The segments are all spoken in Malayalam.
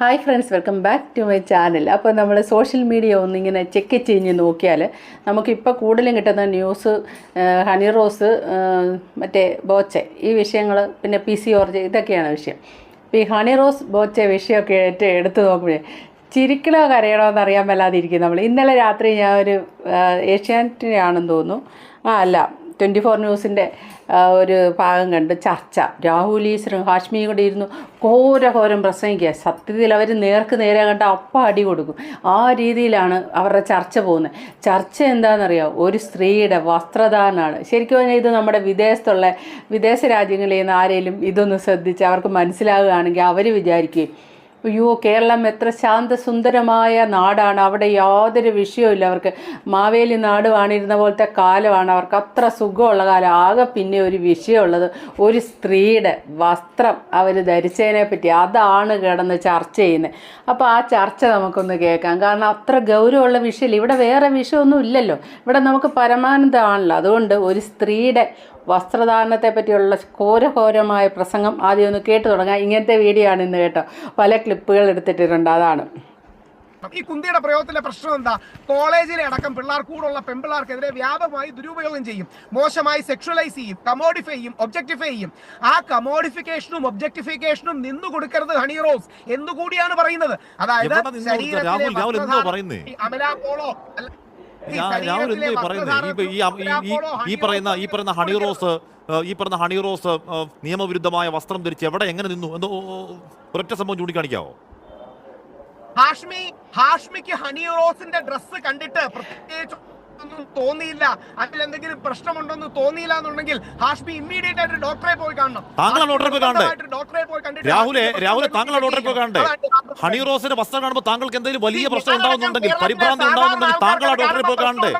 Hi friends welcome back to my channel അപ്പോൾ നമ്മൾ സോഷ്യൽ മീഡിയ ഒന്നിങ്ങനെ ചെക്ക് ചെയ്ഞ്ഞ് നോക്കിയാൽ നമുക്കിപ്പോൾ കൂടുതലും കിട്ടുന്ന ന്യൂസ് ഹണി റോസ് മറ്റേ ബോച്ചെ ഈ വിഷയങ്ങൾ പിന്നെ പി സി ഓർജ് ഇതൊക്കെയാണ് വിഷയം. ഇപ്പോൾ ഈ ഹണി റോസ് ബോച്ചെ വിഷയമൊക്കെ ഏറ്റവും എടുത്തു നോക്കുമ്പോഴേ ചിരിക്കണോ കരയണോ എന്ന് അറിയാൻ വല്ലാതിരിക്കും നമ്മൾ ഇന്നലെ രാത്രി ഞാൻ ഒരു ഏഷ്യാനെറ്റിനാണെന്ന് തോന്നുന്നു. ആ അല്ല ട്വന്റി ഫോർ ന്യൂസിന്റെ ഒരു ഭാഗം കണ്ട് ചർച്ച. രാഹുൽ ഈശ്വരും ഹാഷ്മിയും കൂടെ ഇരുന്നു ഘോരഘോരം പ്രസംഗിക്കുക. സത്യത്തിൽ അവർ നേർക്ക് നേരെ കണ്ട അപ്പ അടി കൊടുക്കും. ആ രീതിയിലാണ് അവരുടെ ചർച്ച പോകുന്നത്. ചർച്ച എന്താണെന്നറിയാം? ഒരു സ്ത്രീയുടെ വസ്ത്രദാനമാണ് ശരിക്കും പറഞ്ഞാൽ ഇത് നമ്മുടെ വിദേശത്തുള്ള വിദേശ രാജ്യങ്ങളിൽ നിന്ന് ആരെങ്കിലും ഇതൊന്ന് ശ്രദ്ധിച്ച് അവർക്ക് മനസ്സിലാകുകയാണെങ്കിൽ അവർ വിചാരിക്കുകയും അയ്യോ കേരളം എത്ര ശാന്തസുന്ദരമായ നാടാണ്. അവിടെ യാതൊരു വിഷയവുമില്ല അവർക്ക്. മാവേലി നാട് വാണിരുന്ന പോലത്തെ കാലമാണ് അവർക്ക്. അത്ര സുഖമുള്ള കാലം. ആകെ പിന്നെ ഒരു വിഷയമുള്ളത് ഒരു സ്ത്രീയുടെ വസ്ത്രം അവർ ധരിച്ചതിനെ പറ്റി. അതാണ് കിടന്ന് ചർച്ച ചെയ്യുന്നത്. അപ്പോൾ ആ ചർച്ച നമുക്കൊന്ന് കേൾക്കാം. കാരണം അത്ര ഗൗരവമുള്ള വിഷയമില്ല. ഇവിടെ വേറെ വിഷയമൊന്നും ഇല്ലല്ലോ. ഇവിടെ നമുക്ക് പരമാനന്ദമാണല്ലോ. അതുകൊണ്ട് ഒരു സ്ത്രീയുടെ വസ്ത്രധാരണത്തെ പറ്റിയുള്ള ഘോരഘോരമായ പ്രസംഗം ആദ്യം ഒന്ന് കേട്ടു തുടങ്ങാം. ഇങ്ങനത്തെ വീഡിയോ ആണ് ഇന്ന് കേട്ടോ. പല ക്ലിപ്പുകൾ എടുത്തിട്ടുണ്ട്. അതാണ്. ഈ കുന്തിയുടെ പ്രയോഗത്തിലെ പ്രശ്നം എന്താ? കോളേജിലെ അടക്കം പിള്ളേർ കൂടുള്ള പെൺപിള്ളേർക്കെതിരെ വ്യാപകമായി ദുരുപയോഗം ചെയ്യും. മോശമായി സെക്ഷുവലൈസ് ചെയ്യും. കമോഡിഫൈ ചെയ്യും. ഒബ്ജക്ടിഫൈ ചെയ്യും. ആ കമോഡിഫിക്കേഷനും ഒബ്ജക്ടിഫിക്കേഷനും നിന്നു കൊടുക്കരുത് ഹണി റോസ് എന്നുകൂടിയാണ് പറയുന്നത്? അതായത് ശരീരത്തിലെ? അമല പോളോ അല്ല, രാ- രാഹുൽ പറയുന്നത് ഈ ഈ- പറയുന്ന ഈ പറയുന്ന ഹണി റോസ് ഈ പറയുന്ന ഹണി റോസ് നിയമവിരുദ്ധമായ വസ്ത്രം ധരിച്ച് എവിടെ എങ്ങനെ നിന്നു? എന്തോ ഒരൊറ്റ സംഭവം ചൂണ്ടിക്കാണിക്കാവോ? ഹാഷ്മി ഹാഷ്മിക്ക് ഹണി റോസിന്റെ ഡ്രസ്സ് കണ്ടിട്ട് പ്രത്യേകിച്ച് ഒന്നും തോന്നിയില്ല. അതിൽ എന്തെങ്കിലും പ്രശ്നമുണ്ടെന്ന് തോന്നിയില്ല എന്നുണ്ടെങ്കിൽ ഹാഷ്മി ഇമ്മീഡിയറ്റ് ആയിട്ട് ഡോക്ടറെ പോയി കാണണം. താങ്കളാണ് ഡോക്ടറെ പോയി കാണണ്ടേ? സ്വന്തമായിട്ട് ഡോക്ടറെ പോയി കണ്ടിട്ട് രാഹുലെ രാഹുലെ താങ്കളാണ് ഡോക്ടറെ പോയി കാണണ്ടേ? ഹണി റോസിന്റെ വസ്ത്രം കാണുമ്പോൾ താങ്കൾക്ക് എന്തെങ്കിലും വലിയ പ്രശ്നം ഉണ്ടാവുന്നുണ്ടെങ്കിൽ പരിഭ്രാന്തി ഉണ്ടാവുന്നുണ്ടെങ്കിൽ താങ്കളാ ഡോക്ടറെ പോയി കാണണ്ടേ?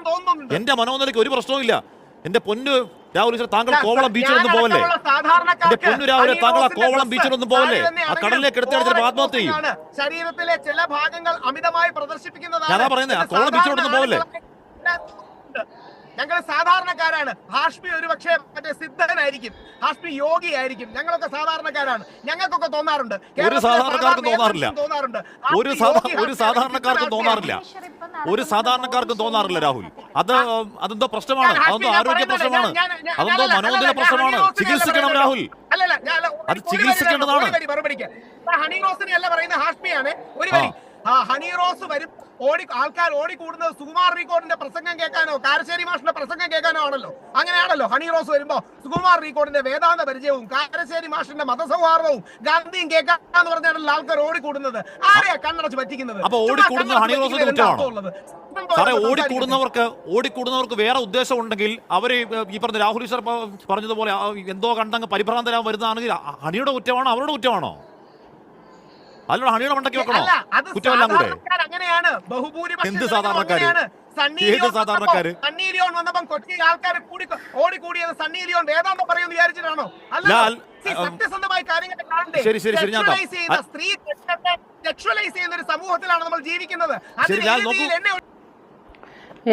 എന്റെ മനോനിലയ്ക്ക് ഒരു പ്രശ്നവുമില്ല എന്റെ പൊന്നു രാഹുൽ ഈശ്വർ താങ്കൾ കോവളം ബീച്ചിൽ ബീച്ചിലൊന്നും പോവല്ലേ? എന്റെ പൊന്നു രാഹുലെ താങ്കൾ ആ കോവളം ബീച്ചിൽ ബീച്ചിലൊന്നും പോവല്ലേ? ആ കടലിലേക്ക് എടുത്ത് ചിലപ്പോൾ ആത്മഹത്യ ചെയ്യും. ശരീരത്തിലെ ചില ഭാഗങ്ങൾ അമിതമായി പ്രദർശിപ്പിക്കുന്നതാണ്. ഞാനാ പറയുന്നത്, ആ കോവളം ബീച്ചിലോട്ടൊന്നും പോവല്ലേ? ഞങ്ങൾ സാധാരണക്കാരാണ്. ഹാഷ്മി ഒരു പക്ഷേ മറ്റേ സിദ്ധനായിരിക്കും. ഹാഷ്മി യോഗി ആയിരിക്കും ഞങ്ങളൊക്കെ സാധാരണക്കാരാണ്. ഞങ്ങൾക്കൊക്കെ തോന്നാറുണ്ട്. ഒരു സാധാരണക്കാർക്കും തോന്നാറില്ല. ഒരു ഒരു സാധാരണക്കാർക്കും തോന്നാറില്ല. ഒരു സാധാരണക്കാർക്കും തോന്നാറില്ല രാഹുൽ. അത് അതെന്തോ പ്രശ്നമാണ്. അതെന്തോ ആരോഗ്യ പ്രശ്നമാണ്. അതെന്തോ മനോദിന മനോനില പ്രശ്നമാണ്. ചികിത്സിക്കണം രാഹുൽ. അത് ചികിത്സിക്കേണ്ടതാണ്. ഹണി റോസിനെ അല്ല പറയുന്ന ഹാഷ്മിയാണ്. ഒരു വരി. ഹണി റോസ് വരും. ഓടി ആൾക്കാർ ഓടിക്കൂടുന്നത് സുകുമാർ റീകോഡിന്റെ പ്രസംഗം കേൾക്കാനോ കാരശ്ശേരി മാഷിന്റെ പ്രസംഗം കേൾക്കാനോ ആണല്ലോ. അങ്ങനെയാണല്ലോ ഹണി റോസ് വരുമ്പോ സുകുമാർ റീകോഡിന്റെ വേദാന്ത പരിചയവും കാരശ്ശേരി മാഷിന്റെ മതസൗഹാർദ്ദവും ഗാന്ധിയും കേൾക്കാന്ന് പറഞ്ഞാണല്ലോ ആൾക്കാർ ഓടിക്കൂടുന്നത്. ആരെയാ കണ്ണടച്ച് പറ്റിക്കുന്നത്? അപ്പൊ ഓടിക്കൂടുന്നത് ഹണി റോസിന്റെ കുറ്റമാണോ? സാറേ ഓടിക്കൂടുന്നവർക്ക് ഓടിക്കൂടുന്നവർക്ക് വേറെ ഉദ്ദേശം ഉണ്ടെങ്കിൽ അവർ ഈ പറഞ്ഞ രാഹുൽ ഈശ്വർ പറഞ്ഞതുപോലെ എന്തോ കണ്ടങ്ങ് പരിഭ്രാന്തരാൻ വരുന്നതാണെങ്കിൽ ഹണിയുടെ കുറ്റമാണോ അവരുടെ കുറ്റമാണോ? അല്ലല്ലോ ഹണിയുടെ മണ്ടക്കി വെക്കണോ? കുറ്റമെല്ലാം കൂടെ അങ്ങനെയാണ്. ബഹുഭൂരിപക്ഷം ഏത് സാധാരണക്കാര്? ശരി, ശരി, ശരി, ഞാൻ സ്ത്രീ ചെയ്യുന്ന ഒരു സമൂഹത്തിലാണ് നമ്മൾ ജീവിക്കുന്നത്. ശരി, ഞാൻ നോക്കൂ.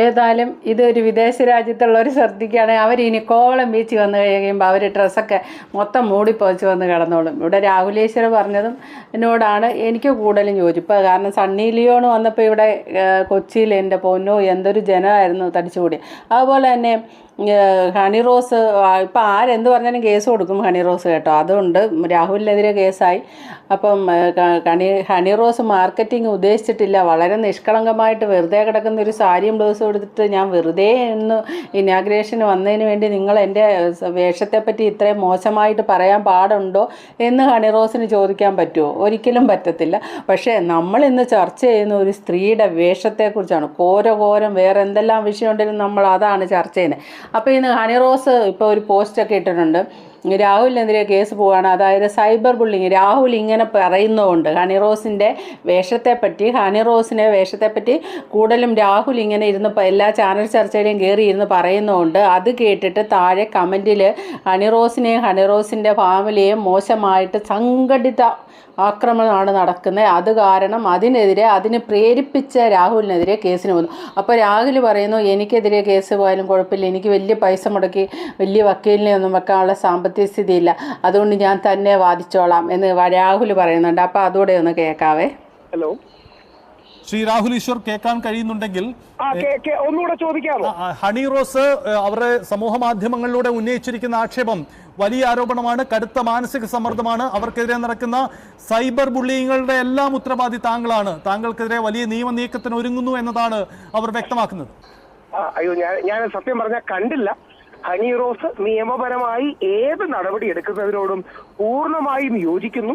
ഏതായാലും ഇതൊരു വിദേശ രാജ്യത്തുള്ളവർ ശ്രദ്ധിക്കുകയാണെങ്കിൽ അവർ ഇനി കോവളം ബീച്ച് വന്നു കഴിയുമ്പോൾ അവർ ഡ്രസ്സൊക്കെ മൊത്തം മൂടിപ്പോച്ച് വന്ന് കിടന്നോളും. ഇവിടെ രാഹുലേശ്വർ പറഞ്ഞതും എന്നോടാണ്. എനിക്ക് കൂടുതലും യോജിപ്പ്. കാരണം സണ്ണി ലിയോൺ വന്നപ്പോൾ ഇവിടെ കൊച്ചിയിൽ എന്റെ പൊന്നോ എന്തൊരു ജനമായിരുന്നു തടിച്ചുകൂടി അതുപോലെ തന്നെ ഹണി റോസ് ഇപ്പം ആരെന്ത് പറഞ്ഞാലും കേസ് കൊടുക്കും ഹണി റോസ് കേട്ടോ. അതുകൊണ്ട് രാഹുലിനെതിരെ കേസായി. അപ്പം ഹണി ഹണി റോസ് മാർക്കറ്റിംഗ് ഉദ്ദേശിച്ചിട്ടില്ല. വളരെ നിഷ്കളങ്കമായിട്ട് വെറുതെ കിടക്കുന്ന ഒരു സാരിയും ബ്ലൗസും എടുത്തിട്ട് ഞാൻ വെറുതെ ഇന്ന് ഇനാഗ്രേഷന് വന്നതിന് വേണ്ടി നിങ്ങൾ എന്റെ വേഷത്തെപ്പറ്റി ഇത്രയും മോശമായിട്ട് പറയാൻ പാടുണ്ടോ എന്ന് ഹണി റോസിന് ചോദിക്കാൻ പറ്റുമോ? ഒരിക്കലും പറ്റത്തില്ല. പക്ഷേ നമ്മൾ ഇന്ന് ചർച്ച ചെയ്യുന്ന ഒരു സ്ത്രീയുടെ വേഷത്തെക്കുറിച്ചാണ്. കോരകോരം വേറെ എന്തെല്ലാം വിഷയമുണ്ടെങ്കിലും നമ്മൾ അതാണ് ചർച്ച ചെയ്യുന്നത്. അപ്പോൾ ഇന്ന് ഹണി റോസ് ഇപ്പോൾ ഒരു പോസ്റ്റൊക്കെ ഇട്ടിട്ടുണ്ട്. രാഹുലിനെതിരെ കേസ് പോവുകയാണ്. അതായത് സൈബർ ബുള്ളിങ്. രാഹുൽ ഇങ്ങനെ പറയുന്നതുകൊണ്ട് ഹണി റോസിന്റെ വേഷത്തെപ്പറ്റി ഹണി റോസിന്റെ വേഷത്തെപ്പറ്റി കൂടുതലും രാഹുൽ ഇങ്ങനെ ഇരുന്ന് എല്ലാ ചാനൽ ചർച്ചയിലും കയറി ഇരുന്ന് പറയുന്നതുകൊണ്ട് അത് കേട്ടിട്ട് താഴെ കമന്റിൽ ഹണി റോസിനെയും ഹണി റോസിന്റെ ഫാമിലിയെയും മോശമായിട്ട് സംഘടിത ആക്രമണമാണ് നടക്കുന്നത്. അത് കാരണം അതിനെതിരെ അതിന് പ്രേരിപ്പിച്ച രാഹുലിനെതിരെ കേസിന് പോകുന്നു അപ്പോൾ രാഹുൽ പറയുന്നു എനിക്കെതിരെ കേസ് പോയാലും കുഴപ്പമില്ല. എനിക്ക് വലിയ പൈസ മുടക്കി വലിയ വക്കീലിനെ ഒന്നും വെക്കാനുള്ള സാമ്പത്തിക സ്ഥിതിയില്ല. അതുകൊണ്ട് ഞാൻ തന്നെ വാദിച്ചോളാം എന്ന് രാഹുൽ പറയുന്നുണ്ട്. അപ്പോൾ അതുകൂടെ ഒന്ന് കേൾക്കാവേ. ഹലോ. ശ്രീ രാഹുൽ ഈശ്വർ കേൾക്കാൻ കഴിയുന്നുണ്ടെങ്കിൽ ഒന്നുകൂടെ ചോദിക്കാമോ? ഹണി റോസ് അവരുടെ സമൂഹ മാധ്യമങ്ങളിലൂടെ ഉന്നയിച്ചിരിക്കുന്ന ആക്ഷേപം വലിയ ആരോപണമാണ് കടുത്ത മാനസിക സമ്മർദ്ദമാണ്. അവർക്കെതിരെ നടക്കുന്ന സൈബർ ബുള്ളിങ്ങളുടെ എല്ലാം ഉത്തരവാദി താങ്കളാണ്. താങ്കൾക്കെതിരെ വലിയ നിയമ നീക്കത്തിന് ഒരുങ്ങുന്നു എന്നതാണ് അവർ വ്യക്തമാക്കുന്നത്. അയ്യോ ഞാൻ ഞാൻ സത്യം പറഞ്ഞാൽ കണ്ടില്ല. ഹണി റോസ് നിയമപരമായി ഏത് നടപടി എടുക്കുന്നതിനോടും പൂർണമായും യോജിക്കുന്നു.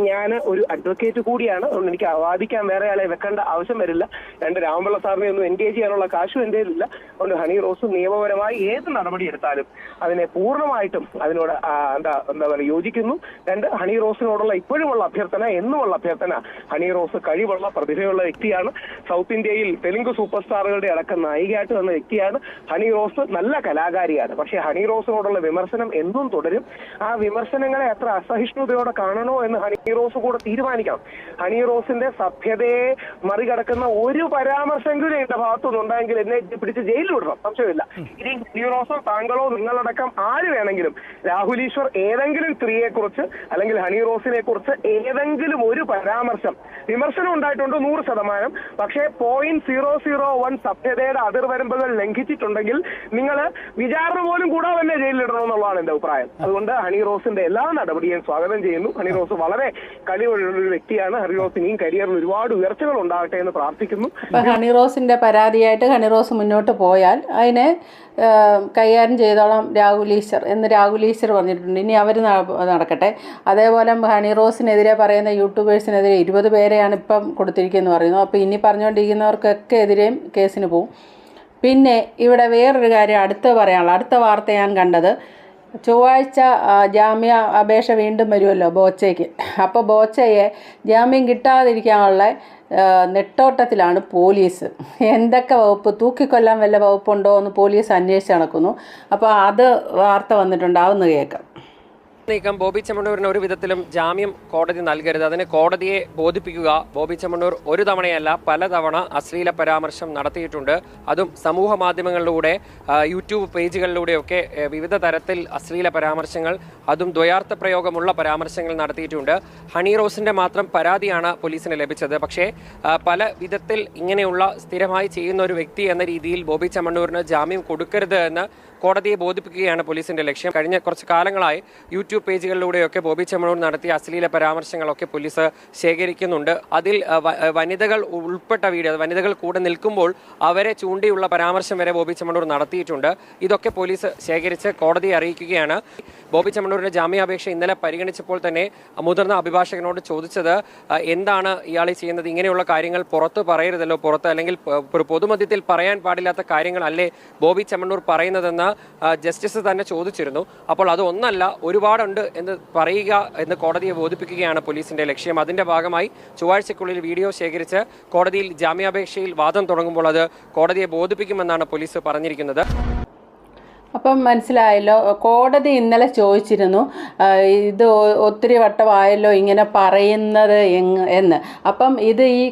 ഞാൻ ഒരു അഡ്വക്കേറ്റ് കൂടിയാണ്. അതുകൊണ്ട് എനിക്ക് വാദിക്കാൻ വേറെ ആളെ വെക്കേണ്ട ആവശ്യം വരില്ല. രണ്ട് രാമപിള്ള സാറിനെ ഒന്നും എൻഗേജ് ചെയ്യാനുള്ള കാശും എന്റെ കയ്യിലില്ല. അതുകൊണ്ട് ഹണി റോസ് നിയമപരമായി ഏത് നടപടി എടുത്താലും അതിനെ പൂർണമായിട്ടും അതിനോട് എന്താ എന്താ പറയുക യോജിക്കുന്നു. രണ്ട് ഹണി റോസിനോടുള്ള ഇപ്പോഴുമുള്ള അഭ്യർത്ഥന എന്നുമുള്ള അഭ്യർത്ഥന ഹണി റോസ് കഴിവുള്ള പ്രതിഭയുള്ള വ്യക്തിയാണ്. സൗത്ത് ഇന്ത്യയിൽ തെലുങ്ക് സൂപ്പർ സ്റ്റാറുകളുടെ അടക്കം നായികയായിട്ട് വന്ന വ്യക്തിയാണ് ഹണി റോസ്. നല്ല കലാകാരിയാണ്. പക്ഷേ ഹണി റോസിനോടുള്ള വിമർശനം എന്നും തുടരും. ആ വിമർശനങ്ങളെ അത്ര അസഹിഷ്ണുതയോടെ കാണണോ എന്ന് ഹണി റോസ് കൂടെ തീരുമാനിക്കണം. ഹണി റോസിന്റെ സഭ്യതയെ മറികടക്കുന്ന ഒരു പരാമർശമെങ്കിലും എന്റെ ഭാഗത്തുനിന്ന് ഉണ്ടായെങ്കിൽ എന്നെ പിടിച്ച് ജയിലിൽ വിടണം. സംശയമില്ല. ഇനി ഹണി റോസോ താങ്കളോ നിങ്ങളടക്കം ആര് വേണമെങ്കിലും രാഹുൽ ഈശ്വർ ഏതെങ്കിലും സ്ത്രീയെ കുറിച്ച് അല്ലെങ്കിൽ ഹണി റോസിനെ കുറിച്ച് ഏതെങ്കിലും ഒരു പരാമർശം. വിമർശനം ഉണ്ടായിട്ടുണ്ട് നൂറ് ശതമാനം. പക്ഷേ പോയിന്റ് സീറോ സീറോ വൺ സഭ്യതയുടെ അതിർവരമ്പുകൾ ലംഘിച്ചിട്ടുണ്ടെങ്കിൽ നിങ്ങൾ വിചാരണ പോലും കൂടാതെ തന്നെ ജയിലിലിടണം എന്നുള്ളതാണ് എന്റെ അഭിപ്രായം. അതുകൊണ്ട് ഹണി റോസിന്റെ എല്ലാ നടപടിയും സ്വാഗതം ചെയ്യുന്നു. ഹണി റോസ് വളരെ കഴിവുള്ള വ്യക്തിയാണ് ഹണി റോസ്. ഇനിയും കരിയറിൽ ഒരുപാട് ഉയർച്ചകൾ ഉണ്ടാകട്ടെ എന്ന് പ്രാർത്ഥിക്കുന്നു. ഹണിറോസിന്റെ പരാതിയായിട്ട് ഹണിറോസ് മുന്നോട്ട് പോയാൽ അതിനെ കൈകാര്യം ചെയ്തോളാം രാഹുൽ ഈശ്വർ എന്ന് രാഹുൽ ഈശ്വർ പറഞ്ഞിട്ടുണ്ട്. ഇനി അവർ നടക്കട്ടെ. അതേപോലെ ഹണിറോസിനെതിരെ പറയുന്ന യൂട്യൂബേഴ്സിനെതിരെ ഇരുപത് പേരെയാണ് ഇപ്പം കൊടുത്തിരിക്കുന്നത് പറയുന്നു. അപ്പോൾ ഇനി പറഞ്ഞുകൊണ്ടിരിക്കുന്നവർക്കൊക്കെ എതിരെയും കേസിന് പോവും. പിന്നെ ഇവിടെ വേറൊരു കാര്യം അടുത്ത് പറയാനുള്ള അടുത്ത വാർത്ത ഞാൻ കണ്ടത് ചൊവ്വാഴ്ച ജാമ്യ അപേക്ഷ വീണ്ടും വരുമല്ലോ ബോച്ചയ്ക്ക്. അപ്പോൾ ബോച്ചയെ ജാമ്യം കിട്ടാതിരിക്കാനുള്ള നെട്ടോട്ടത്തിലാണ് പോലീസ്. എന്തൊക്കെ വകുപ്പ് തൂക്കിക്കൊല്ലാൻ വല്ല വകുപ്പുണ്ടോ എന്ന് പോലീസ് അന്വേഷിച്ച് നടക്കുന്നു. അപ്പോൾ അത് വാർത്ത വന്നിട്ടുണ്ടാവുമെന്ന് കേൾക്കാം. നീക്കം ബോബി ചെമ്മണ്ണൂരിന് ഒരു വിധത്തിലും ജാമ്യം കോടതി നൽകരുത്. അതിന് കോടതിയെ ബോധിപ്പിക്കുക ബോബി ചെമ്മണ്ണൂർ ഒരു തവണയല്ല പലതവണ അശ്ലീല പരാമർശം നടത്തിയിട്ടുണ്ട്. അതും സമൂഹ മാധ്യമങ്ങളിലൂടെ യൂട്യൂബ് പേജുകളിലൂടെയൊക്കെ വിവിധ തരത്തിൽ അശ്ലീല പരാമർശങ്ങൾ അതും ദ്വയാർത്ഥ പ്രയോഗമുള്ള പരാമർശങ്ങൾ നടത്തിയിട്ടുണ്ട്. ഹണി റോസിന്റെ മാത്രം പരാതിയാണ് പോലീസിന് ലഭിച്ചത്. പക്ഷേ പല വിധത്തിൽ ഇങ്ങനെയുള്ള സ്ഥിരമായി ചെയ്യുന്ന ഒരു വ്യക്തി എന്ന രീതിയിൽ ബോബി ചെമ്മണ്ണൂരിന് ജാമ്യം കൊടുക്കരുത് എന്ന് കോടതിയെ ബോധിപ്പിക്കുകയാണ് പോലീസിന്റെ ലക്ഷ്യം. കഴിഞ്ഞ കുറച്ച് കാലങ്ങളായി യൂട്യൂബ് പേജുകളിലൂടെയൊക്കെ ബോബി ചെമ്മണൂർ നടത്തിയ അശ്ലീല പരാമർശങ്ങളൊക്കെ പോലീസ് ശേഖരിക്കുന്നുണ്ട്. അതിൽ വനിതകൾ ഉൾപ്പെട്ട വീഡിയോ വനിതകൾ കൂടെ നിൽക്കുമ്പോൾ അവരെ ചൂണ്ടിയുള്ള പരാമർശം വരെ ബോബി ചെമ്മണൂർ നടത്തിയിട്ടുണ്ട്. ഇതൊക്കെ പോലീസ് ശേഖരിച്ച് കോടതിയെ അറിയിക്കുകയാണ്. ബോബി ചെമ്മണൂരിന്റെ ജാമ്യാപേക്ഷ ഇന്നലെ പരിഗണിച്ചപ്പോൾ തന്നെ മുതിർന്ന അഭിഭാഷകനോട് ചോദിച്ചത് എന്താണ് ഇയാൾ ചെയ്യുന്നത്? ഇങ്ങനെയുള്ള കാര്യങ്ങൾ പുറത്ത് പറയരുതല്ലോ. പുറത്ത് അല്ലെങ്കിൽ പൊതുമധ്യത്തിൽ പറയാൻ പാടില്ലാത്ത കാര്യങ്ങളല്ലേ ബോബി ചെമ്മണ്ണൂർ പറയുന്നതെന്ന് ജസ്റ്റിസ് തന്നെ ചോദിച്ചിരുന്നു. അപ്പോൾ അത് ഒന്നല്ല ഒരുപാടുണ്ട് എന്ന് പറയുക എന്ന് കോടതിയെ ബോധിപ്പിക്കുകയാണ് പോലീസിന്റെ ലക്ഷ്യം. അതിന്റെ ഭാഗമായി ചൊവ്വാഴ്ചക്കുള്ളിൽ വീഡിയോ ശേഖരിച്ച് കോടതിയിൽ ജാമ്യാപേക്ഷയിൽ വാദം തുടങ്ങുമ്പോൾ അത് കോടതിയെ ബോധിപ്പിക്കുമെന്നാണ് പോലീസ് പറഞ്ഞിരിക്കുന്നത്. അപ്പം മനസ്സിലായല്ലോ. കോടതി ഇന്നലെ ചോദിച്ചിരുന്നു ഇത് ഒത്തിരി വട്ടമായല്ലോ ഇങ്ങനെ പറയുന്നത് എന്ന്. അപ്പം ഇത് ഈ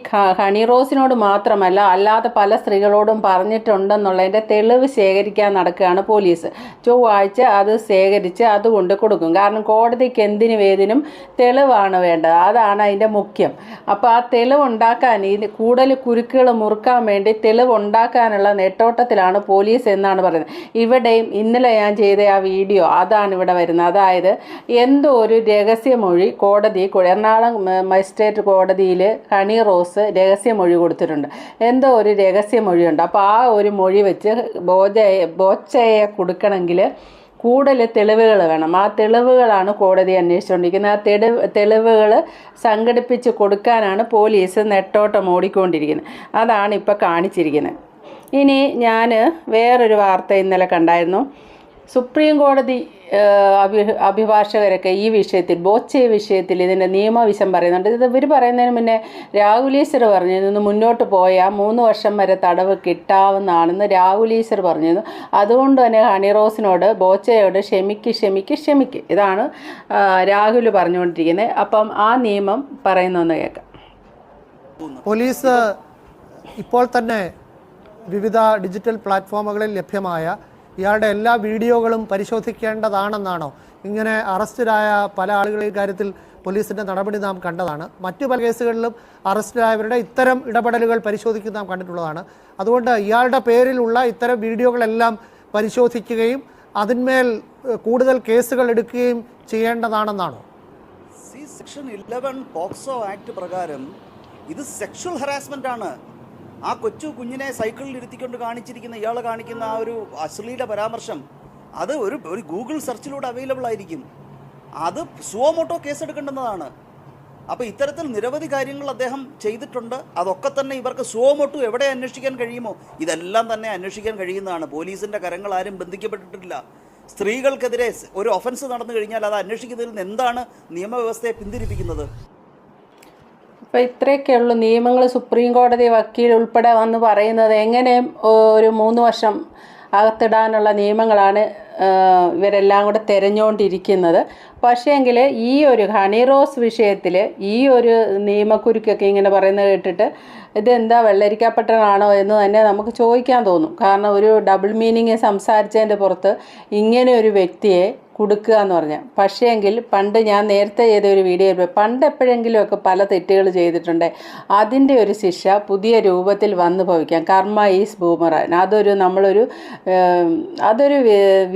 ഹണി റോസിനോട് മാത്രമല്ല അല്ലാതെ പല സ്ത്രീകളോടും പറഞ്ഞിട്ടുണ്ടെന്നുള്ളതിന്റെ തെളിവ് ശേഖരിക്കാൻ നടക്കുകയാണ് പോലീസ്. ചൊവ്വാഴ്ച അത് ശേഖരിച്ച് അത് കൊണ്ട് കൊടുക്കും. കാരണം കോടതിക്ക് എന്തിനു വേദിനും തെളിവാണ് വേണ്ടത്. അതാണ് അതിന്റെ മുഖ്യം. അപ്പോൾ ആ തെളിവ് ഉണ്ടാക്കാൻ ഈ കൂടുതൽ കുരുക്കുകൾ മുറുക്കാൻ വേണ്ടി തെളിവ് ഉണ്ടാക്കാനുള്ള നെട്ടോട്ടത്തിലാണ് പോലീസ് എന്നാണ് പറയുന്നത്. ഇവിടെയും ഇന്നലെ ഞാൻ ചെയ്ത ആ വീഡിയോ അതാണ് ഇവിടെ വരുന്നത്. അതായത് എന്തോ ഒരു രഹസ്യമൊഴി കോടതി എറണാകുളം മജിസ്ട്രേറ്റ് കോടതിയിൽ ഹണി റോസ് രഹസ്യമൊഴി കൊടുത്തിട്ടുണ്ട്. എന്തോ ഒരു രഹസ്യമൊഴിയുണ്ട് അപ്പോൾ ആ ഒരു മൊഴി വെച്ച് ബോജയെ ബോച്ചയെ കൊടുക്കണമെങ്കിൽ കൂടുതൽ തെളിവുകൾ വേണം. ആ തെളിവുകളാണ് കോടതി അന്വേഷിച്ചുകൊണ്ടിരിക്കുന്നത് ആ തെളി തെളിവുകൾ സംഘടിപ്പിച്ച് കൊടുക്കാനാണ് പോലീസ് നെട്ടോട്ടം ഓടിക്കൊണ്ടിരിക്കുന്നത്. അതാണ് ഇപ്പോൾ കാണിച്ചിരിക്കുന്നത്. ഇനി ഞാൻ വേറൊരു വാർത്ത ഇന്നലെ കണ്ടായിരുന്നു. സുപ്രീം കോടതി അഭി അഭിഭാഷകരൊക്കെ ഈ വിഷയത്തിൽ ബോച്ചെ വിഷയത്തിൽ ഇതിന്റെ നിയമവിശം പറയുന്നുണ്ട്. ഇത് ഇവർ പറയുന്നതിന് മുന്നേ രാഹുൽ ഈശ്വർ പറഞ്ഞിരുന്നു മുന്നോട്ട് പോയാൽ മൂന്ന് വർഷം വരെ തടവ് കിട്ടാവുന്നതാണെന്ന് രാഹുൽ ഈശ്വർ പറഞ്ഞിരുന്നു. അതുകൊണ്ട് തന്നെ ഹണിറോസിനോട് ബോച്ചയോട് ക്ഷമിക്ക് ക്ഷമിക്ക് ക്ഷമിക്ക്. ഇതാണ് രാഹുൽ പറഞ്ഞുകൊണ്ടിരിക്കുന്നത് അപ്പം ആ നിയമം പറയുന്നതെന്ന് കേൾക്കാം. പോലീസ് ഇപ്പോൾ തന്നെ വിവിധ ഡിജിറ്റൽ പ്ലാറ്റ്ഫോമുകളിൽ ലഭ്യമായ ഇയാളുടെ എല്ലാ വീഡിയോകളും പരിശോധിക്കേണ്ടതാണെന്നാണോ? ഇങ്ങനെ അറസ്റ്റിലായ പല ആളുകളുടെ കാര്യത്തിൽ പോലീസിന്റെ നടപടി നാം കണ്ടതാണ്. മറ്റു പല കേസുകളിലും അറസ്റ്റിലായവരുടെ ഇത്തരം ഇടപെടലുകൾ പരിശോധിക്കുന്ന നാം കണ്ടിട്ടുള്ളതാണ്. അതുകൊണ്ട് ഇയാളുടെ പേരിലുള്ള ഇത്തരം വീഡിയോകളെല്ലാം പരിശോധിക്കുകയും അതിന്മേൽ കൂടുതൽ കേസുകൾ എടുക്കുകയും ചെയ്യേണ്ടതാണെന്നാണോ? C section eleven POCSO act പ്രകാരം ഇത് സെക്ഷൽ ഹറാസ്മെന്റ് ആണ്. ആ കൊച്ചു കുഞ്ഞിനെ സൈക്കിളിൽ ഇരുത്തിക്കൊണ്ട് കാണിച്ചിരിക്കുന്ന ഇയാൾ കാണിക്കുന്ന ആ ഒരു അശ്ലീല പരാമർശം അത് ഒരു ഒരു ഗൂഗിൾ സെർച്ചിലൂടെ അവൈലബിൾ ആയിരിക്കും. അത് സുവമോട്ടോ കേസെടുക്കേണ്ടുന്നതാണ്. അപ്പോൾ ഇത്തരത്തിൽ നിരവധി കാര്യങ്ങൾ അദ്ദേഹം ചെയ്തിട്ടുണ്ട്. അതൊക്കെ തന്നെ ഇവർക്ക് സുവമോട്ടോ എവിടെ അന്വേഷിക്കാൻ കഴിയുമോ ഇതെല്ലാം തന്നെ അന്വേഷിക്കാൻ കഴിയുന്നതാണ്. പോലീസിന്റെ കരങ്ങൾ ആരും ബന്ധിക്കപ്പെട്ടിട്ടില്ല. സ്ത്രീകൾക്കെതിരെ ഒരു ഒഫൻസ് നടന്നു കഴിഞ്ഞാൽ അത് അന്വേഷിക്കുന്നതിൽ നിന്ന് എന്താണ് നിയമവ്യവസ്ഥയെ പിന്തിരിപ്പിക്കുന്നത്? അപ്പോൾ ഇത്രയൊക്കെയുള്ളൂ നിയമങ്ങൾ സുപ്രീം കോടതി വക്കീൽ ഉൾപ്പെടെ വന്ന് പറയുന്നത് എങ്ങനെ ഒരു മൂന്ന് വർഷം അകത്തിടാനുള്ള നിയമങ്ങളാണ് ഇവരെല്ലാം കൂടെ തിരഞ്ഞുകൊണ്ടിരിക്കുന്നത് പക്ഷേങ്കിൽ ഈ ഒരു ഹണി റോസ് വിഷയത്തിൽ ഈ ഒരു നിയമക്കുരുക്കൊക്കെ ഇങ്ങനെ പറയുന്നത് കേട്ടിട്ട് ഇതെന്താ വെള്ളരിക്കപ്പെട്ടതാണോ എന്ന് തന്നെ നമുക്ക് ചോദിക്കാൻ തോന്നും. കാരണം ഒരു ഡബിൾ മീനിങ് സംസാരിച്ചതിന്റെ പുറത്ത് ഇങ്ങനെ ഒരു വ്യക്തിയെ കൊടുക്കുക എന്ന് പറഞ്ഞാൽ പക്ഷേങ്കിൽ പണ്ട് ഞാൻ നേരത്തെ ചെയ്ത ഒരു വീഡിയോ പണ്ട് എപ്പോഴെങ്കിലുമൊക്കെ പല തെറ്റുകൾ ചെയ്തിട്ടുണ്ട്. അതിന്റെ ഒരു ശിക്ഷ പുതിയ രൂപത്തിൽ വന്നു ഭവിക്കാം. കർമ്മ ഈസ് ബൂമറാൻ. അതൊരു നമ്മളൊരു അതൊരു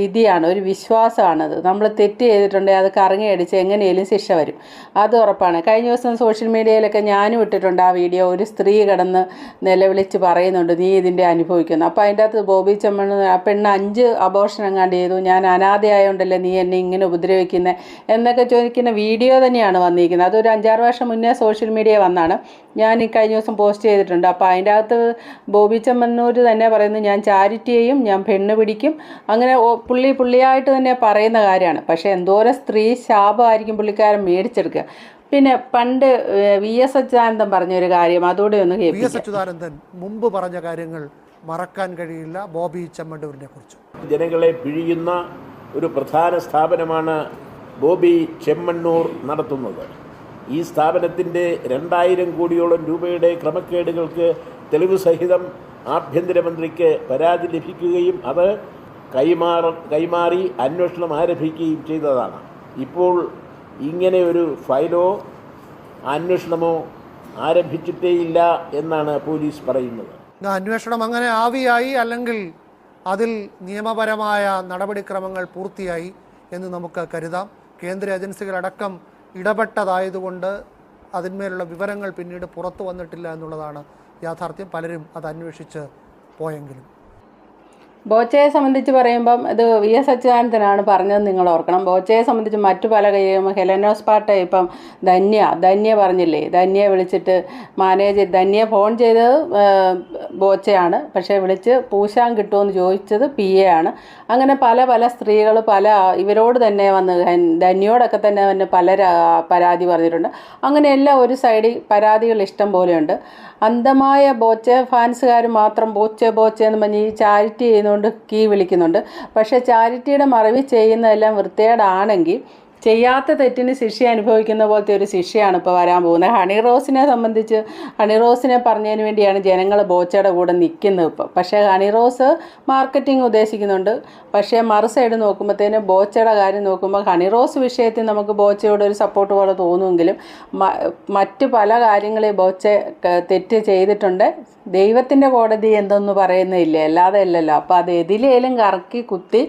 വിധിയാണ്. ഒരു വിശ്വാസമാണത്. നമ്മൾ തെറ്റ് ചെയ്തിട്ടുണ്ടെങ്കിൽ അത് കറങ്ങി അടിച്ച് എങ്ങനെയും ശിക്ഷ വരും. അത് ഉറപ്പാണ്. കഴിഞ്ഞ ദിവസം സോഷ്യൽ മീഡിയയിലൊക്കെ ഞാനും ഇട്ടിട്ടുണ്ട് ആ വീഡിയോ. ഒരു സ്ത്രീ കിടന്ന് നിലവിളിച്ച് പറയുന്നുണ്ട് നീ ഇതിന്റെ അനുഭവിക്കുന്നു. അപ്പോൾ അതിന്റെ അകത്ത് ബോബി ചെമ്മണ് ആ പെണ്ണ് അഞ്ച് അബോർഷൻ എങ്ങാണ്ട് ചെയ്തു. ഞാൻ അനാഥയായോണ്ടല്ലേ നീ എന്നെ ഇങ്ങനെ ഉപദ്രവിക്കുന്നത് എന്നൊക്കെ ചോദിക്കുന്ന വീഡിയോ തന്നെയാണ് വന്നിരിക്കുന്നത്. അതൊരു അഞ്ചാറ് വർഷം മുന്നേ സോഷ്യൽ മീഡിയ വന്നാണ്. ഞാൻ ഈ കഴിഞ്ഞ ദിവസം പോസ്റ്റ് ചെയ്തിട്ടുണ്ട്. അപ്പോൾ അതിന്റെ അകത്ത് ബോബി ചമ്മന്നൂർ തന്നെ പറയുന്നു ഞാൻ ചാരിറ്റി ചെയ്യും ഞാൻ പെണ്ണ് പിടിക്കും. അങ്ങനെ പുള്ളി പുള്ളിയായിട്ട് തന്നെ പറയുന്ന കാര്യമാണ്. പക്ഷേ എന്തോരം സ്ത്രീ ശാപമായിരിക്കും പുള്ളിക്കാരൻ മേടിച്ചെടുക്കുക. പിന്നെ പണ്ട് വി എസ് അച്യുതാനന്ദൻ പറഞ്ഞൊരു കാര്യം അതുകൂടെ ഒന്ന് വി എസ് അച്യുതാനന്ദൻ മുമ്പ് പറഞ്ഞ കാര്യങ്ങൾ മറക്കാൻ കഴിയില്ല ബോബി ചെമ്മണ്ടൂരിനെ കുറിച്ച് ജനങ്ങളെ പിഴിയുന്ന ഒരു പ്രധാന സ്ഥാപനമാണ് ബോബി ചെമ്മണ്ണൂർ നടത്തുന്നത്. ഈ സ്ഥാപനത്തിന്റെ രണ്ടായിരം കോടിയോളം രൂപയുടെ ക്രമക്കേടുകൾക്ക് തെളിവ് സഹിതം ആഭ്യന്തരമന്ത്രിക്ക് പരാതി ലഭിക്കുകയും അത് കൈമാറ കൈമാറി അന്വേഷണം ആരംഭിക്കുകയും ചെയ്തതാണ്. ഇപ്പോൾ ഇങ്ങനെ ഒരു ഫയലോ അന്വേഷണമോ ആരംഭിച്ചിട്ടേയില്ല എന്നാണ് പോലീസ് പറയുന്നത്. അന്വേഷണം അങ്ങനെ ആവിയായി അല്ലെങ്കിൽ അതിൽ നിയമപരമായ നടപടിക്രമങ്ങൾ പൂർത്തിയായി എന്ന് നമുക്ക് കരുതാം. കേന്ദ്ര ഏജൻസികളടക്കം ഇടപെട്ടതായതുകൊണ്ട് അതിന്മേലുള്ള വിവരങ്ങൾ പിന്നീട് പുറത്തു വന്നിട്ടില്ല എന്നുള്ളതാണ് യാഥാർത്ഥ്യം. പലരും അത് അന്വേഷിച്ച് പോയെങ്കിലും. ബോച്ചയെ സംബന്ധിച്ച് പറയുമ്പം ഇത് വി എസ് അച്യുതാനന്ദനാണ് പറഞ്ഞത് നിങ്ങൾ ഓർക്കണം. ബോച്ചയെ സംബന്ധിച്ച് മറ്റു പല കൈയും ഹെലനോസ് പാട്ട ഇപ്പം ധന്യ ധന്യ പറഞ്ഞില്ലേ? ധന്യയെ വിളിച്ചിട്ട് മാനേജ് ധന്യ ഫോൺ ചെയ്തത് ബോച്ചയാണ്. പക്ഷേ വിളിച്ച് പൂശാൻ കിട്ടുമെന്ന് ചോദിച്ചത് പി എ ആണ് അങ്ങനെ പല പല സ്ത്രീകൾ പല ഇവരോട് തന്നെ വന്ന് ധന്യയോടൊക്കെ തന്നെ വന്ന് പല പരാതി പറഞ്ഞിട്ടുണ്ട്. അങ്ങനെ എല്ലാം ഒരു സൈഡിൽ പരാതികൾ ഇഷ്ടം പോലെയുണ്ട്. അന്ധമായ ബോച്ചെ ഫാൻസുകാർ മാത്രം ബോച്ചെ ബോച്ചെ എന്ന് പറഞ്ഞ് ഈ ചാരിറ്റി ചെയ്യുന്നതുകൊണ്ട് കീ വിളിക്കുന്നുണ്ട്. പക്ഷേ ചാരിറ്റിയുടെ മറവി ചെയ്യുന്നതെല്ലാം വൃത്തികേടാണെങ്കിൽ ചെയ്യാത്ത തെറ്റിന് ശിക്ഷ അനുഭവിക്കുന്ന പോലത്തെ ഒരു ശിക്ഷയാണ് ഇപ്പോൾ വരാൻ പോകുന്നത്. ഹണി റോസിനെ സംബന്ധിച്ച് ഹണി റോസിനെ പറഞ്ഞതിന് വേണ്ടിയാണ് ജനങ്ങൾ ബോച്ചയുടെ കൂടെ നിൽക്കുന്നത് ഇപ്പോൾ പക്ഷേ ഹണി റോസ് മാർക്കറ്റിംഗ് ഉദ്ദേശിക്കുന്നുണ്ട്. പക്ഷേ മറു സൈഡ് നോക്കുമ്പോഴത്തേന് ബോച്ചയുടെ കാര്യം നോക്കുമ്പോൾ ഹണി റോസ് വിഷയത്തിൽ നമുക്ക് ബോച്ചയോട് ഒരു സപ്പോർട്ട് പോലെ തോന്നുമെങ്കിലും മറ്റ് പല കാര്യങ്ങളിൽ ബോച്ച തെറ്റ് ചെയ്തിട്ടുണ്ട്. ദൈവത്തിന്റെ കോടതി എന്തെന്ന് പറയുന്നില്ല അല്ലാതെ അല്ലല്ലോ അപ്പോൾ അത് എതിലേലും കറക്കി കുത്തി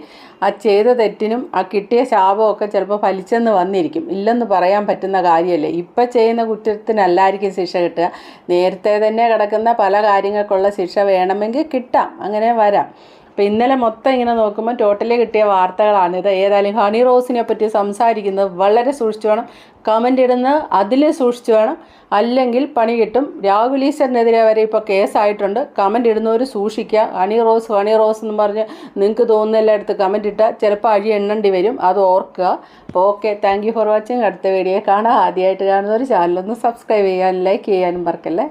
ആ ചെയ്ത തെറ്റിനും ആ കിട്ടിയ ശാപമൊക്കെ ചിലപ്പോൾ ഫലിച്ചെന്ന് വന്നിരിക്കും. ഇല്ലെന്ന് പറയാൻ പറ്റുന്ന കാര്യമല്ലേ ഇപ്പം ചെയ്യുന്ന കുറ്റത്തിനല്ലായിരിക്കും ശിക്ഷ കിട്ടുക. നേരത്തെ തന്നെ കിടക്കുന്ന പല കാര്യങ്ങൾക്കുള്ള ശിക്ഷ വേണമെങ്കിൽ കിട്ടാം. അങ്ങനെ വരാം. അപ്പോൾ ഇന്നലെ മൊത്തം ഇങ്ങനെ നോക്കുമ്പോൾ ടോട്ടലി കിട്ടിയ വാർത്തകളാണിത് ഏതായാലും ഹണി റോസിനെ പറ്റി സംസാരിക്കുന്നത് വളരെ സൂക്ഷിച്ചു വേണം. കമന്റ് ഇടുന്നത് അതിൽ സൂക്ഷിച്ചു വേണം. അല്ലെങ്കിൽ പണി കിട്ടും. രാഹുൽ ഈശ്വറിനെതിരെ വരെ ഇപ്പോൾ കേസായിട്ടുണ്ട് കമന്റ് ഇടുന്നവർ സൂക്ഷിക്കുക. ഹണി റോസ് ഹണി റോസ് എന്ന് പറഞ്ഞ് നിങ്ങൾക്ക് തോന്നുന്നില്ല എടുത്ത് കമന്റ് ഇട്ടാൽ ചിലപ്പോൾ അഴി എണ്ണേണ്ടി വരും. അത് ഓർക്കുക. അപ്പോൾ ഓക്കെ താങ്ക് ഫോർ വാച്ചിങ് അടുത്ത വീഡിയോ കാണാം. ആദ്യമായിട്ട് കാണുന്നവർ ചാനലൊന്ന് സബ്സ്ക്രൈബ് ചെയ്യാനും ലൈക്ക് ചെയ്യാനും മറക്കല്ലേ?